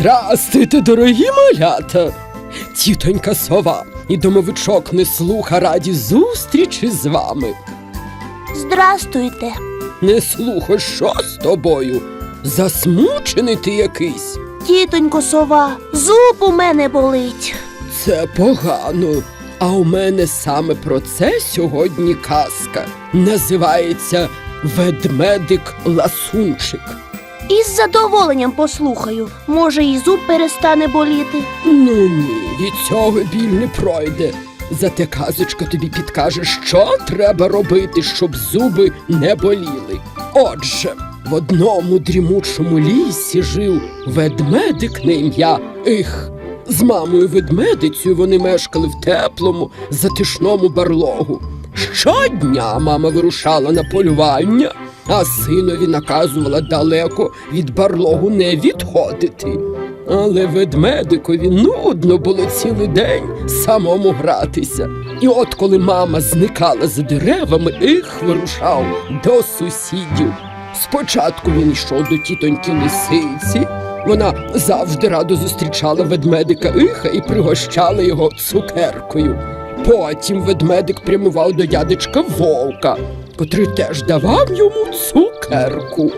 Здрастуйте, дорогі малята! Тітонька сова і домовичок не слуха раді зустрічі з вами. Здрастуйте. Не слухай, що з тобою? Засмучений ти якийсь. Тітонько сова, зуб у мене болить. Це погано. А у мене саме про це сьогодні казка. Називається Ведмедик Ласунчик. Із задоволенням послухаю. Може, і зуб перестане боліти. Ну ні, від цього біль не пройде. Зате казочка тобі підкаже, що треба робити, щоб зуби не боліли. Отже, в одному дрімучому лісі жив ведмедик на ім'я Их. З мамою ведмедицею вони мешкали в теплому, затишному барлогу. Щодня мама вирушала на полювання, а синові наказувала далеко від барлогу не відходити. Але ведмедикові нудно було цілий день самому гратися. І от коли мама зникала за деревами, їх вирушав до сусідів. Спочатку він йшов до тітоньки лисиці. Вона завжди радо зустрічала ведмедика Іха і пригощала його цукеркою. Потім ведмедик прямував до дядечка вовка, котрий теж давав йому цукерку.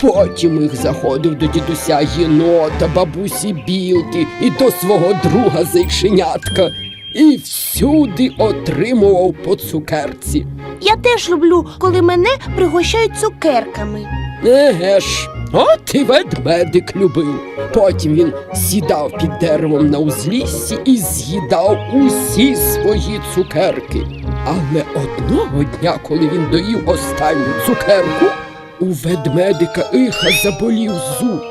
Потім їх заходив до дідуся єнота, бабусі білки і до свого друга зайченятка. І всюди отримував по цукерці. Я теж люблю, коли мене пригощають цукерками. Еге ж, от і ведмедик любив. Потім він сідав під деревом на узліссі і з'їдав усі свої цукерки. Але одного дня, коли він доїв останню цукерку, у ведмедика іха заболів зуб.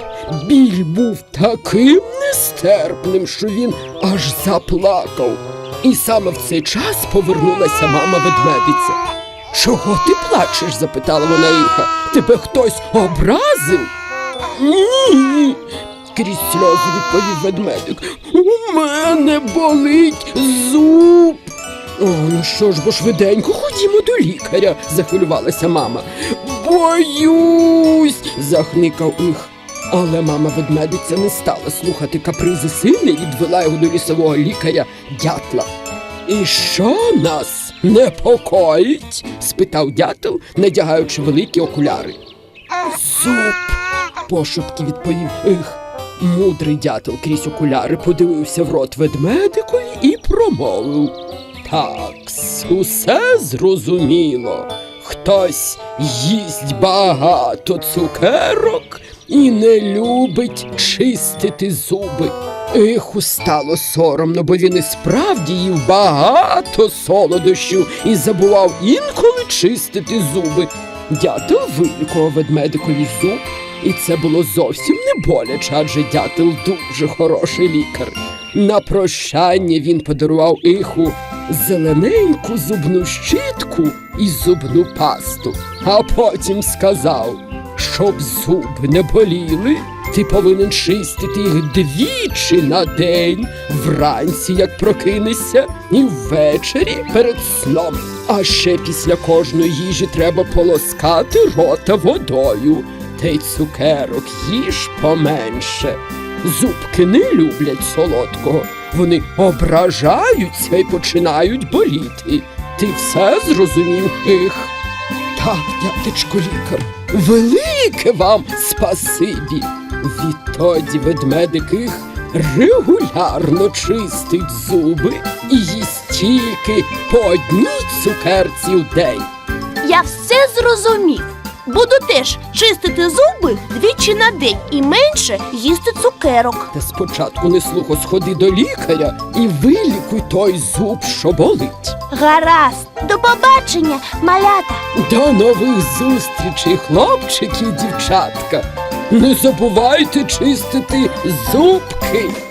Біль був таким нестерпним, що він аж заплакав. І саме в цей час повернулася мама ведмедиця. Чого ти плачеш? запитала вона іха. Тебе хтось образив? Ні. Крізь сльози відповів ведмедик. У мене болить зуб. О, ну що ж, бо швиденько ходімо до лікаря, захвилювалася мама. Боюсь, захникав їх. Але мама ведмедиця не стала слухати капризи сина і відвела його до лісового лікаря дятла. І що нас непокоїть? спитав дятел, надягаючи великі окуляри. Зуб, пошепки відповів їх. Мудрий дятел крізь окуляри подивився в рот ведмедикові і промовив. Такс, усе зрозуміло. Хтось їсть багато цукерок і не любить чистити зуби. Їху стало соромно, бо він і справді їв багато солодощів і забував інколи чистити зуби. Дятел вилікував ведмедикові зуб, і це було зовсім не боляче, адже дятел дуже хороший лікар. На прощання він подарував іху зелененьку зубну щітку і зубну пасту, а потім сказав, щоб зуби не боліли, ти повинен чистити їх двічі на день, вранці, як прокинешся, і ввечері перед сном. А ще після кожної їжі треба полоскати рота водою. Та й цукерок їж поменше. Зубки не люблять солодкого. Вони ображаються і починають боліти. Ти все зрозумів їх? Так, дядечко лікар, велике вам спасибі. Відтоді ведмедиких регулярно чистить зуби і їсть тільки по одній цукерці в день. Я все зрозумів. Буду теж чистити зуби двічі на день і менше їсти цукерок. Та спочатку не слухо сходи до лікаря і вилікуй той зуб, що болить. Гаразд, до побачення, малята. До нових зустрічей, хлопчики і дівчатка. Не забувайте чистити зубки.